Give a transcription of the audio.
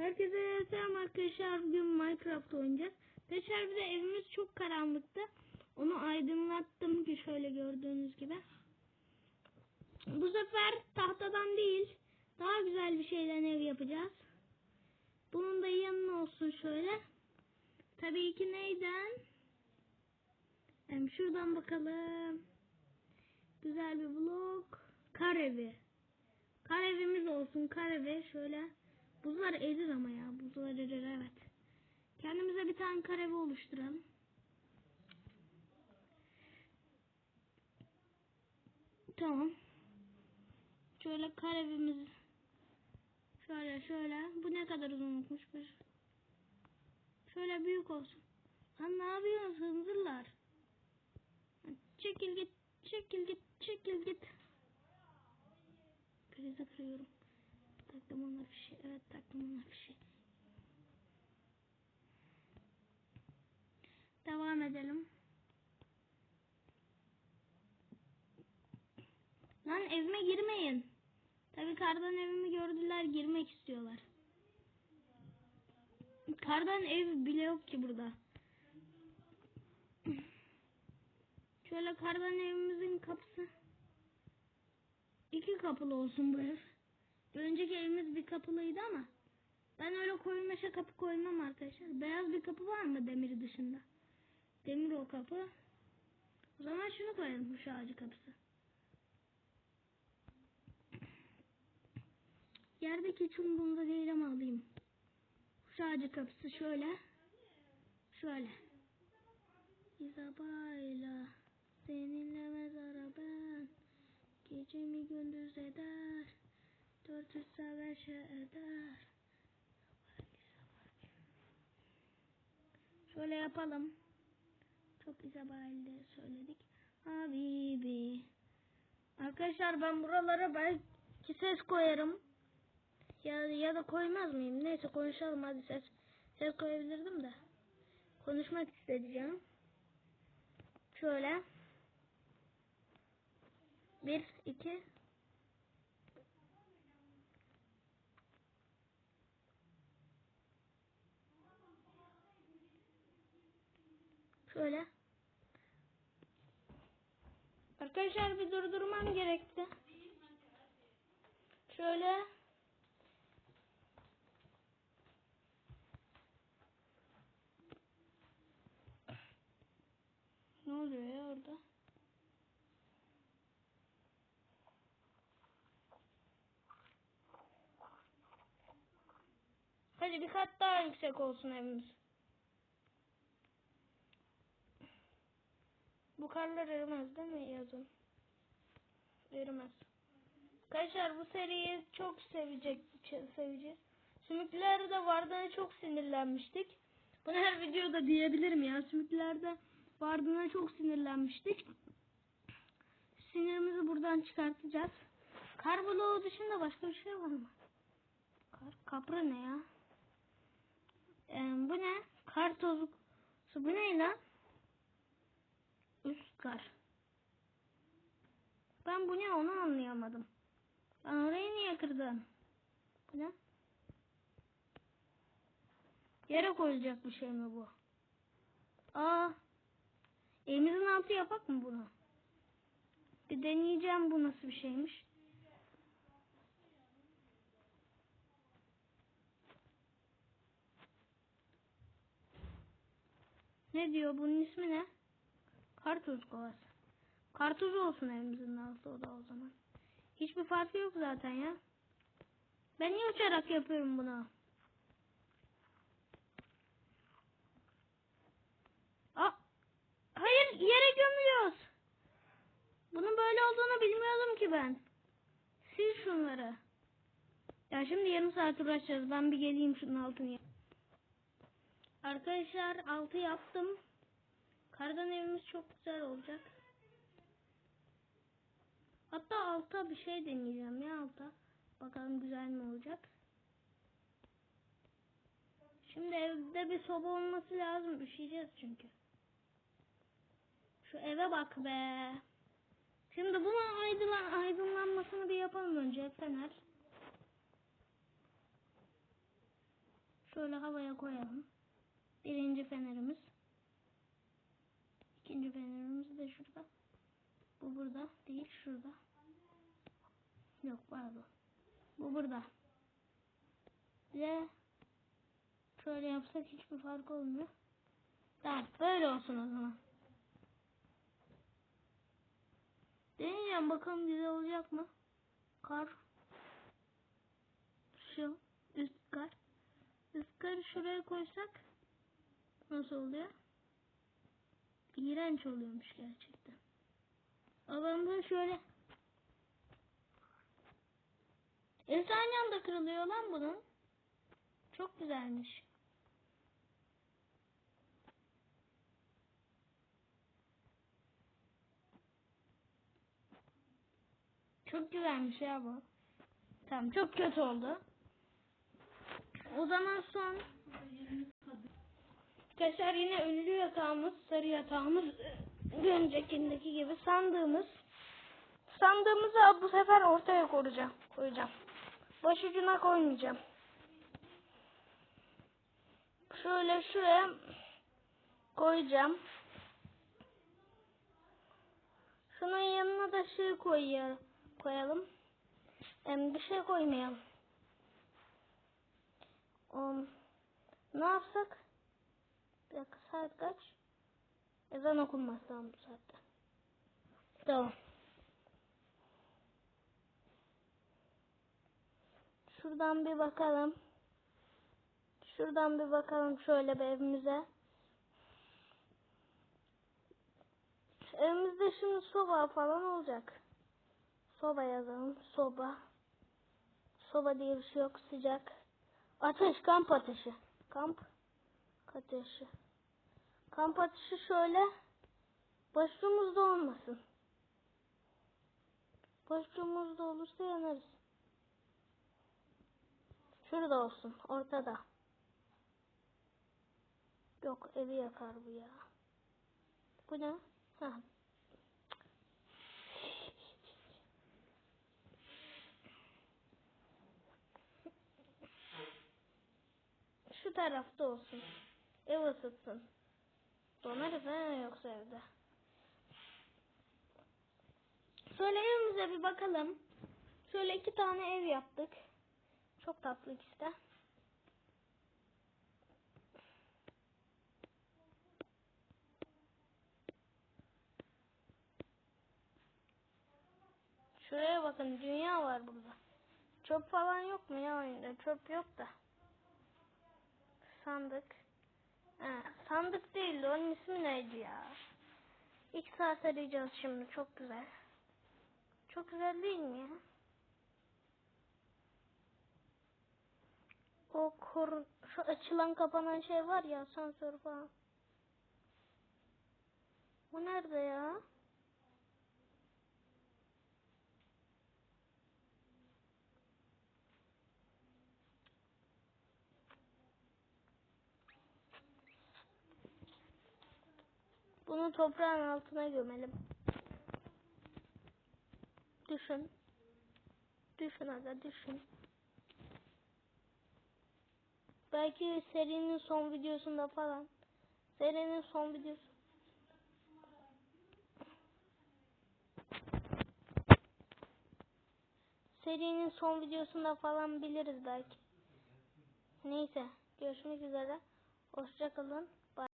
Herkese selam arkadaşlar. Bugün Minecraft oynayacağız. Arkadaşlar bir de evimiz çok karanlıktı. Onu aydınlattım ki şöyle gördüğünüz gibi. Bu sefer tahtadan değil, daha güzel bir şeyden ev yapacağız. Bunun da yanına olsun şöyle. Tabii ki neyden? Hem şuradan bakalım. Güzel bir blok. Kar evi. Kar evimiz olsun. Kar evi şöyle. Buzlar erir ama ya. Buzlar erir evet. Kendimize bir tane kar evi oluşturalım. Tamam. Şöyle kar evimiz. Şöyle şöyle. Bu ne kadar uzunlukmuş bir. Şöyle büyük olsun. Lan ne yapıyorsunuz hınzırlar? Çekil git. Çekil git. Çekil git. Prizi kırıyorum. Taktım ona fişi. Evet taktım ona fişi. Devam edelim. Lan evime girmeyin. Tabii kardan evimi gördüler girmek istiyorlar. Kardan ev bile yok ki burada. Şöyle kardan evimizin kapısı. iki kapılı olsun bu ev. Önceki evimiz bir kapılıydı ama ben öyle koyulmaşa kapı koymam arkadaşlar. Beyaz bir kapı var mı demiri dışında? Demir o kapı. O zaman şunu koyalım kuş ağacı kapısı. Yerdeki değil ama alayım. Kuş ağacı kapısı şöyle. Şöyle. İzabayla seninle mezara ben Gecemi gündüz eder Dört yüz savaşı eder Şöyle yapalım. Çok İzabel'de söyledik. Habibi. Arkadaşlar ben buralara belki ses koyarım. Ya, ya da koymaz mıyım? Neyse konuşalım hadi ses. Ses koyabilirdim de. Konuşmak isteyeceğim. Şöyle. Bir, iki. Şöyle. Arkadaşlar bir durdurmam gerekti. Şöyle. Ne oluyor ya orada? Hadi bir kat daha yüksek olsun evimiz. Bu karlar erimez değil mi yazın? Erimez. Arkadaşlar bu seriyi çok sevecek seveceğiz. Sümüklerde de vardığına çok sinirlenmiştik. Bunu her videoda diyebilirim ya. Sümüklerde vardığına çok sinirlenmiştik. Sinirimizi buradan çıkartacağız. Kar bloğu dışında başka bir şey var mı? Kar, kapra ne ya? Ee, bu ne? Kar tozu. Bu ne lan? Üst kar. Ben bu ne onu anlayamadım. Ben orayı niye kırdım? Bu ne? Yere koyulacak bir şey mi bu? Aa. Elimizin altı yapak mı bunu? Bir deneyeceğim bu nasıl bir şeymiş. Ne diyor bunun ismi ne? Kartuz kovası. Kartuz olsun evimizin altı o da o zaman. Hiçbir farkı yok zaten ya. Ben niye uçarak yapıyorum bunu? Aa, hayır yere gömülüyoruz. Bunun böyle olduğunu bilmiyordum ki ben. Sil şunları. Ya şimdi yarım saat uğraşacağız. Ben bir geleyim şunun altını. Arkadaşlar altı yaptım. Kardan evimiz çok güzel olacak. Hatta alta bir şey deneyeceğim ya alta. Bakalım güzel mi olacak. Şimdi evde bir soba olması lazım. Üşüyeceğiz çünkü. Şu eve bak be. Şimdi bunun aydınlan aydınlanmasını bir yapalım önce. Fener. şöyle havaya koyalım. Birinci fenerimiz. İkinci fenerimiz de şurada. Bu burada değil şurada. Yok pardon. Bu burada. Ve şöyle yapsak hiçbir fark olmuyor. Tamam böyle olsun o zaman. Deneyeceğim bakalım güzel olacak mı? Kar. Şu üst kar. Üst karı şuraya koysak nasıl oluyor? İğrenç oluyormuş gerçekten. Ama şöyle Efsane da kırılıyor lan bunun. Çok güzelmiş. Çok güzelmiş ya bu. Tamam çok kötü oldu. O zaman son Arkadaşlar yine ünlü yatağımız, sarı yatağımız, bir öncekindeki gibi sandığımız sandığımızı bu sefer ortaya koyacağım. koyacağım. Başucuna koymayacağım. Şöyle şuraya koyacağım. Şunun yanına da şey koyuyor, koyalım. Hem bir şey koymayalım. Um, ne yapsak? Bir dakika saat kaç? Ezan okunmaz tamam bu saatte. Tamam. Şuradan bir bakalım. Şuradan bir bakalım şöyle bir evimize. Evimizde şimdi soba falan olacak. Soba yazalım. Soba. Soba diye bir şey yok. Sıcak. Ateş. Kamp ateşi. Kamp ateşi. Kamp ateşi şöyle. Başucumuzda olmasın. Başucumuzda olursa yanarız. Şurada olsun. Ortada. Yok evi yakar bu ya. Bu ne? Ha. Şu tarafta olsun. Ev ısıtsın. Donarız ha yoksa evde. Şöyle evimize bir bakalım. Şöyle iki tane ev yaptık. Çok tatlı ikisi de. Şuraya bakın dünya var burada. Çöp falan yok mu ya oyunda? Çöp yok da. Sandık. Ha, sandık değil onun ismi neydi ya? İlk saat arayacağız şimdi çok güzel. Çok güzel değil mi ya? O kor şu açılan kapanan şey var ya asansör falan. Bu nerede ya? Bunu toprağın altına gömelim. Düşün. Düşün aga düşün. Belki serinin son videosunda falan. Serinin son videosu. Serinin son videosunda falan biliriz belki. Neyse. Görüşmek üzere. Hoşçakalın.